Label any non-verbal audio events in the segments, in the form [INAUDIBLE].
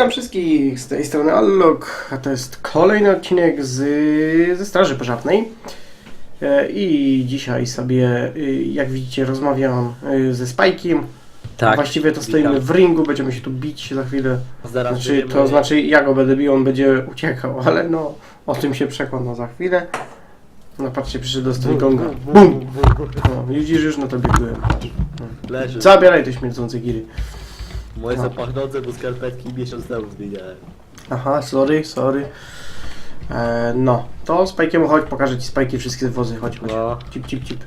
Witam wszystkich z tej strony Allok, a to jest kolejny odcinek z, ze Straży Pożarnej. E, I dzisiaj sobie, y, jak widzicie, rozmawiam y, ze Spajkiem. Tak. Właściwie to stoimy witam. w ringu, będziemy się tu bić za chwilę. Zaraz Znaczy, to znaczy, ja go będę bił, on będzie uciekał, [LAUGHS] ale no, o tym się przekona za chwilę. No patrzcie, przyszedł do Strygonga. BUM! No, widzisz, już na tobie byłem. Leży. Zabieraj te śmierdzące giry. Moje No. zapachnące, bo skarpetki miesiąc temu zmieniałem. Aha, sorry, sorry. E, no, to Spajkiem chodź, pokażę ci Spajki wszystkie wozy, chodź, chodź. No. Cip, cip, cip.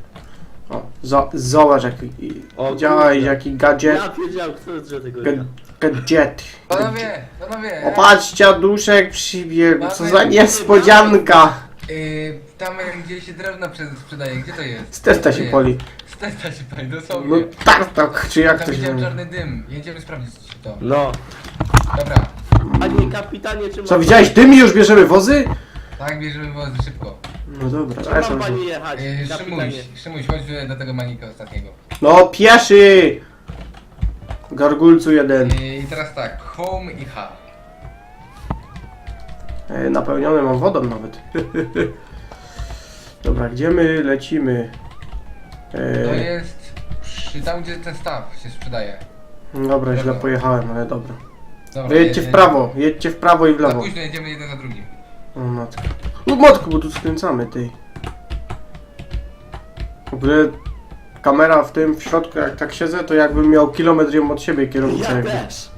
O, zo, zobacz jaki, O działa kurde. jaki gadżet, Ja wiedziałem, kto jest że tego ga, gadżet. Panowie, panowie. O, patrz, dziaduszek przybiegł, co za niespodzianka. Yy, tam gdzie się drewno prze- sprzedaje, gdzie to jest? Z testa się poli. Z testa się pali, No dosłownie. tartak, czy jak tam to się widziałem czarny dym, jedziemy sprawdzić to. No. Dobra, Panie kapitanie, czy Co, mam... widziałeś dymi, już bierzemy wozy? tak bierzemy wozy szybko. No dobra, Czy ale mam to- pani jechać, Yy, Szymuś, kapitanie? Szymuś, chodź do tego manika ostatniego. No, pieszy! Gargulcu jeden. Yy, I teraz tak, home i H. E, Napełnione mam wodą nawet. [LAUGHS] Dobra, gdzie my lecimy? To E, jest przy, tam gdzie ten staw się sprzedaje. dobra, źle pojechałem, ale dobra. Dobra, Wy jedźcie jedzie- w prawo, jedźcie w prawo i w Za lewo. późno jedziemy jeden za drugim. O matko. O matko, bo tu skręcamy, tej. W ogóle kamera w tym, w środku, jak tak siedzę, to jakbym miał kilometr ją od siebie kierownicę. Ja jakby. też.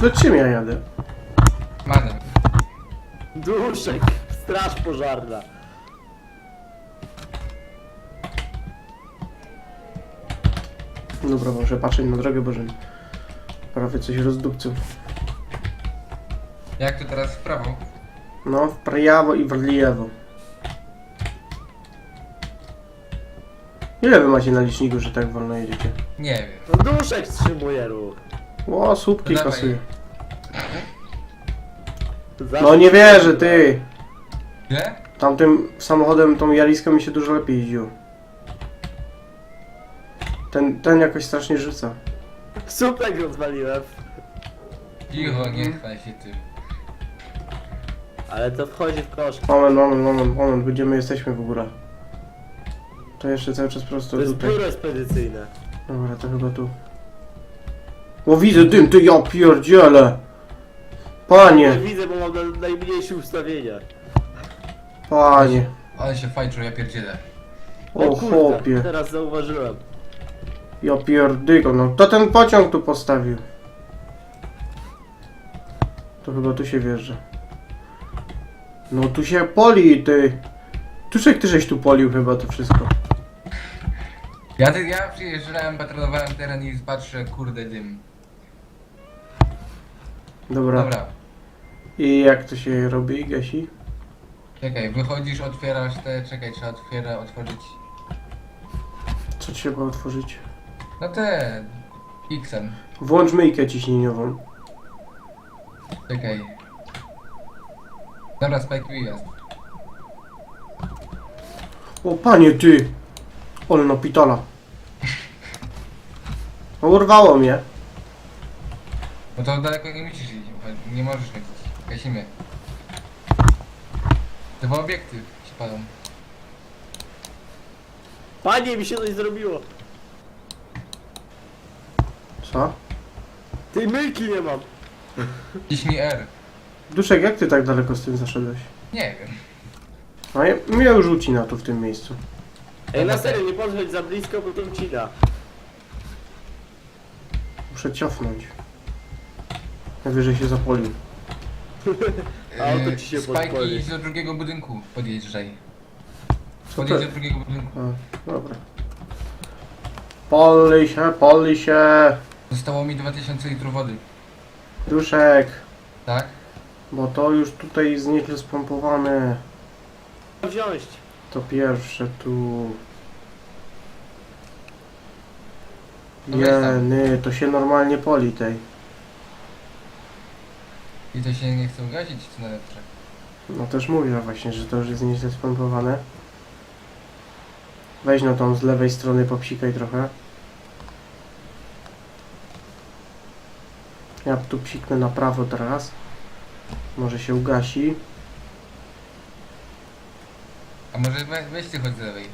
To czym ja jadę? Manem. Duszek, straż pożarna. Dobra, muszę patrzeć na drogę, bo że prawie coś rozdupców. Jak to teraz w prawo? No, w prawo i w lewo. Ile wy macie na liczniku, że tak wolno jedziecie? Nie wiem. No duszek wstrzymuje ruch. O, słupki Dawaj. kasuje. No nie wierzę, ty! Ile? Tamtym samochodem, tą Jariską mi się dużo lepiej jeździło. Ten, ten jakoś strasznie rzuca. Słupek rozwaliłem. Cicho, nie chwal się tym. Ale to wchodzi w koszt. Moment, moment, moment, moment, gdzie my jesteśmy w ogóle? To jeszcze cały czas prosto To jest tutaj. biuro spedycyjne. Dobra, to chyba tu. O, widzę dym, ty ja pierdzielę! Nie Panie, widzę, bo mam na- najmniejsze ustawienia. Panie. Ale się fajczą, ja pierdzielę. O chłopie. teraz zauważyłem. Ja pierdygo, no to ten pociąg tu postawił. To chyba tu się wjeżdża. No tu się poli, ty. Tuszek, ty żeś tu polił chyba to wszystko. Ja, ty, ja przyjeżdżałem, patrolowałem teren i patrzę, kurde dym. Dobra. Dobra, I jak to się robi gasi? Czekaj, wychodzisz, otwierasz te, czekaj, trzeba otwiera, otworzyć. Co trzeba otworzyć? No te, X-em, Włącz myjkę ciśnieniową. czekaj. Dobra, Spike wyjazd. O panie ty! Ole no pitala. No, urwało mnie. No to daleko nie musisz iść, nie możesz lecieć. Gasimy. Dwa obiekty się palą. Panie, mi się coś zrobiło. Co? Tej myjki nie mam. Ciśnij R. Duszek, jak ty tak daleko z tym zaszedłeś? Nie wiem. No ja, mnie już ucina tu w tym miejscu. Ej, na serio, nie podchodź za blisko, bo to ucina. Muszę cofnąć. Najwyżej się zapolił. [LAUGHS] Auto Yy, ci się podpali. idź do drugiego budynku, podjeżdżaj. Podjedź do drugiego budynku. A, dobra. Poli się, poli się. Zostało mi 2000 litrów wody. Duszek, Tak? bo to już tutaj jest nieźle spompowane. Wziąć. To pierwsze tu. No weź tam. Jeny, to się normalnie poli tej. I to się nie chce ugasić, co najlepsze. No też mówię właśnie, że to już jest nieźle spompowane. Weź no tą z lewej strony popsikaj trochę. Ja tu psiknę na prawo teraz. Może się ugasi. A może we, weź ty chodź z lewej.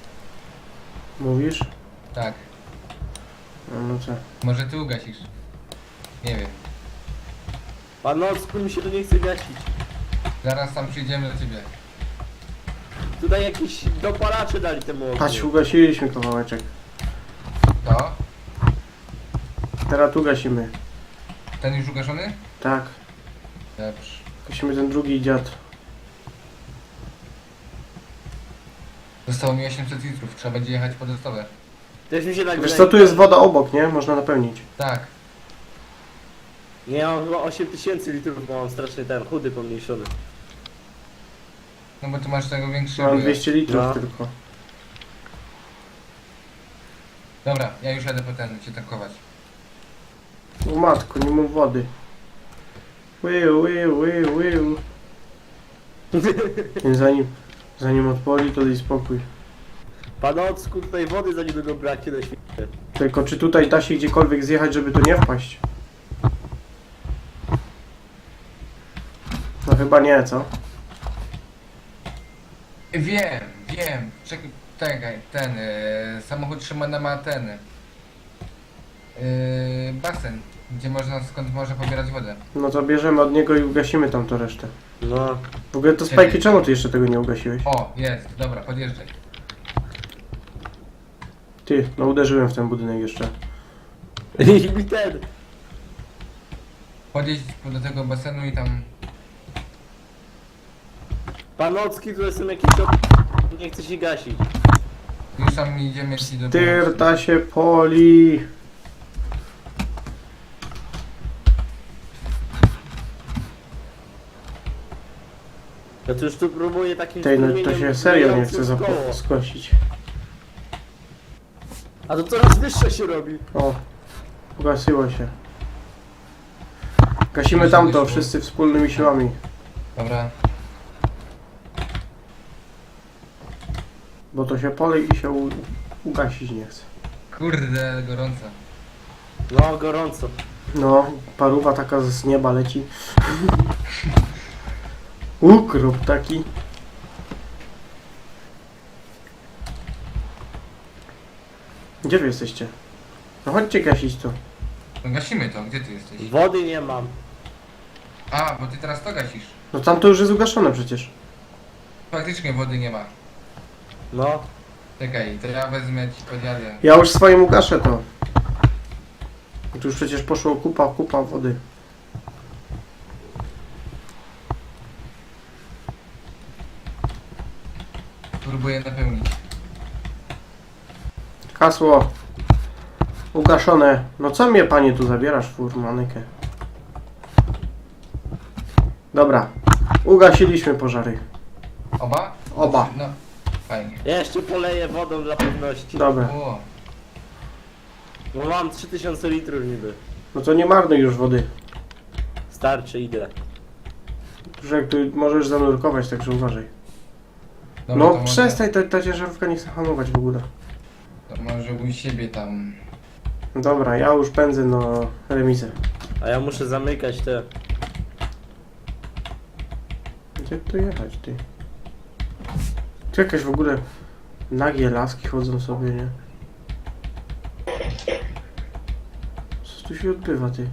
Mówisz? Tak. No, no co? Może ty ugasisz. Nie wiem. Panocku mi się tu nie chce gasić. Zaraz tam przyjdziemy do ciebie. Tutaj jakieś dopalacze dali temu ogniu. Patrz, ugasiliśmy kawałeczek. To? Teraz tu gasimy. Ten już ugaszony? Tak. Dobrze. Gasimy ten drugi dziad. Zostało mi 800 litrów, trzeba będzie jechać po dostawę. Też mi się tak Wiesz wydaje- co, tu jest woda obok, nie? Można napełnić. Tak. Nie, ja mam chyba 8000 litrów, bo mam strasznie ten chudy pomniejszony. No bo ty masz tego większego. Mam 200 litrów No. tylko. Dobra, ja już jadę po ten, cię tankować. O matko, nie mam wody. Łył, łył, łył. Więc zanim, zanim odpoli, to daj spokój. Panocku, tutaj wody za niedługo braknie na świecie. Tylko czy tutaj da się gdziekolwiek zjechać, żeby tu nie wpaść? Chyba nie, co? Wiem, wiem. Czekaj, czekaj ten e, samochód Szymana ma ten. E, basen, gdzie można, skąd można pobierać wodę. No to bierzemy od niego i ugasimy tam to resztę. No. W ogóle to Spajki, czemu ty jeszcze tego nie ugasiłeś? O, jest, dobra, podjeżdżaj. Ty, no uderzyłem w ten budynek jeszcze. [LAUGHS] I ten. Podjedź do tego basenu i tam. Panocki, tutaj są jakieś do... Nie chce się gasić. Już tam idziemy ci do Tyrta się poli. Ja to już tu próbuję takim Tej, no to strumieniem się serio nie chce w koło. zapo- skosić. A to coraz wyższe się robi. O, ugasiło się. Gasimy tamto, wszyscy wspólnymi siłami. Dobra. Bo to się poli i się u- ugasić nie chce. Kurde, gorąco. No, gorąco. No, paruwa taka z nieba leci. [LAUGHS] Ukrop taki. Gdzie wy jesteście? No chodźcie gasić to. No gasimy to, gdzie ty jesteś? Wody nie mam. A, bo ty teraz to gasisz. No tam to już jest ugaszone przecież. Faktycznie wody nie ma. No. Czekaj, to ja wezmę ci podjadę. Ja już swoim ugaszę to. Tu już przecież poszło kupa, kupa wody. Próbuję napełnić. Hasło. Ugaszone. No co mnie panie tu zabierasz, furmanykę? Dobra. Ugasiliśmy pożary. Oba? Oba. No, fajnie. Ja jeszcze poleję wodą dla pewności. Dobra. O, Bo mam 3000 litrów niby. No to nie marnuj już wody. Starczy, idę. Że jak tu możesz zanurkować, także uważaj. dobra, to No może- przestań, ta, ta ciężarówka nie chce hamować w ogóle. To może u siebie tam. Dobra, ja już pędzę na remizę. A ja muszę zamykać te. Gdzie tu jechać, ty? Tu jakieś w ogóle nagie laski chodzą sobie, nie? Co tu się odbywa, ty?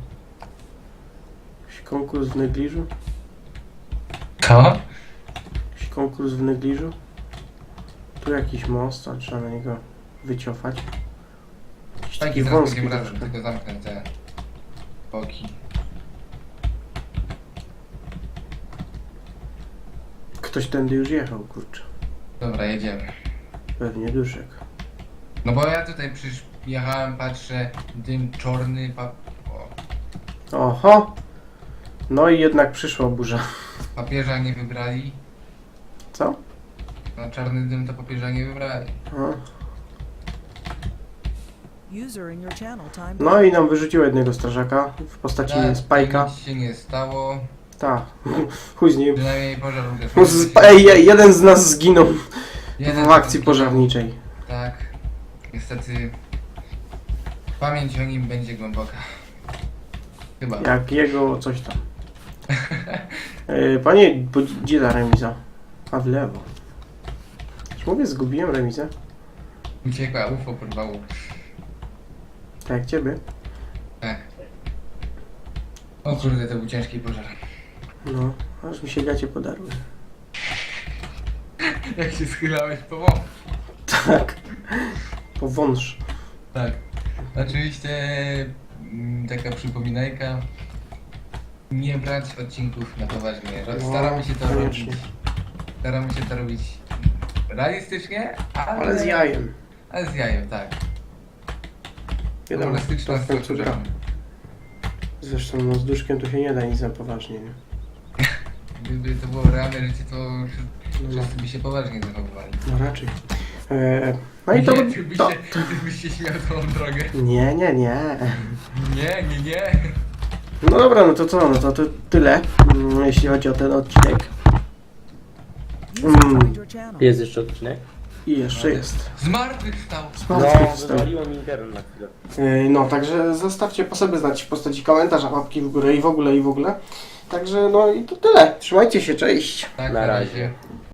Jakiś konkurs w negliżu? Co? Jakiś konkurs w negliżu? Tu jakiś most, a trzeba na niego wyciofać. Jakiś Taki taki wąski będziemy razem, troszkę. tylko zamknę te boki. Ktoś tędy już jechał, kurczę. Dobra, jedziemy. Pewnie duszek. No bo ja tutaj przysz... jechałem, patrzę, dym czarny, pa... o, Oho! No i jednak przyszła burza. papieża nie wybrali. Co? No czarny dym to papieża nie wybrali. O. User in your channel timed No i nam wyrzuciło jednego strażaka w postaci Tak, spajka. Nic się nie stało. Tak, chuj z nim. Przynajmniej z- Ej, jeden z nas zginął Jeden w akcji pożarniczej. Tak. Niestety pamięć o nim będzie głęboka. Chyba. Jak jego coś tam. E, Panie, bo gdzie ta remiza? A w lewo. Czy mówię, zgubiłem remizę? Uciekła, UFO porwało. Tak jak ciebie. Tak. O kurde, to był ciężki pożar. No, aż mi się gacie podarły. [LAUGHS] Jak się schylałeś po wąż. Tak. Po wąż. Tak. Oczywiście mm, taka przypominajka. Nie brać odcinków na poważnie. Ro- No, Staramy się to koniecznie. robić. Staramy się to robić realistycznie, ale, Ale z jajem. Ale z jajem, tak. Wiadomo, to w końcu gra. struktura. Zresztą no, z duszkiem to się nie da nic na poważnie, nie? Gdyby to było realne życie, to No, wszyscy by się poważnie zachowywali. no raczej. E, no i to... nie, ty byś, to... się, ty byś się śmiał tą drogę. Nie, nie, nie. Nie, nie, nie. No dobra, no to co, no to, to tyle, mm, jeśli chodzi o ten odcinek. Mm. Jest jeszcze odcinek? I jeszcze jest. Zmartwychwstał. No, Zmartwychwstał. wywaliło mi internet na chwilę. Yy, No, także zostawcie po sobie znać w postaci komentarza, łapki w górę i w ogóle, i w ogóle. Także no i to tyle. Trzymajcie się, cześć. Tak, Na razie.